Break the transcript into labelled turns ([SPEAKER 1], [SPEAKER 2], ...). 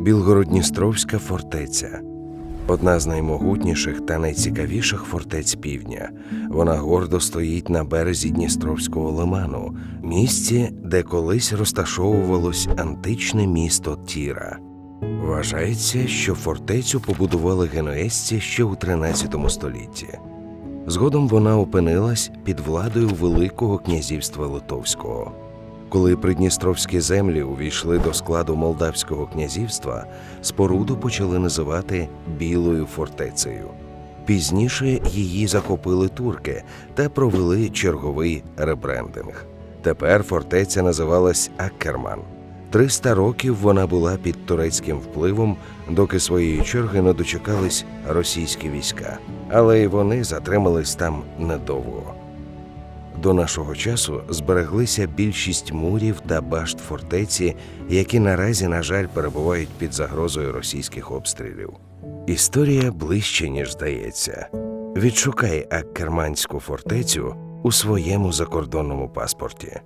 [SPEAKER 1] Білгородністровська фортеця одна з наймогутніших та найцікавіших фортець півдня. Вона гордо стоїть на березі Дністровського лиману, місці, де колись розташовувалось античне місто Тіра. Вважається, що фортецю побудували генуезці ще у 13 столітті. Згодом вона опинилась під владою Великого князівства Литовського. Коли придністровські землі увійшли до складу Молдавського князівства, споруду почали називати Білою фортецею. Пізніше її захопили турки та провели черговий ребрендинг. Тепер фортеця називалась Аккерман. 300 років вона була під турецьким впливом, доки своєї черги не дочекались російські війська, але й вони затримались там недовго. До нашого часу збереглися більшість мурів та башт фортеці, які наразі, на жаль, перебувають під загрозою російських обстрілів. Історія ближче, ніж здається. Відшукай Аккерманську фортецю у своєму закордонному паспорті.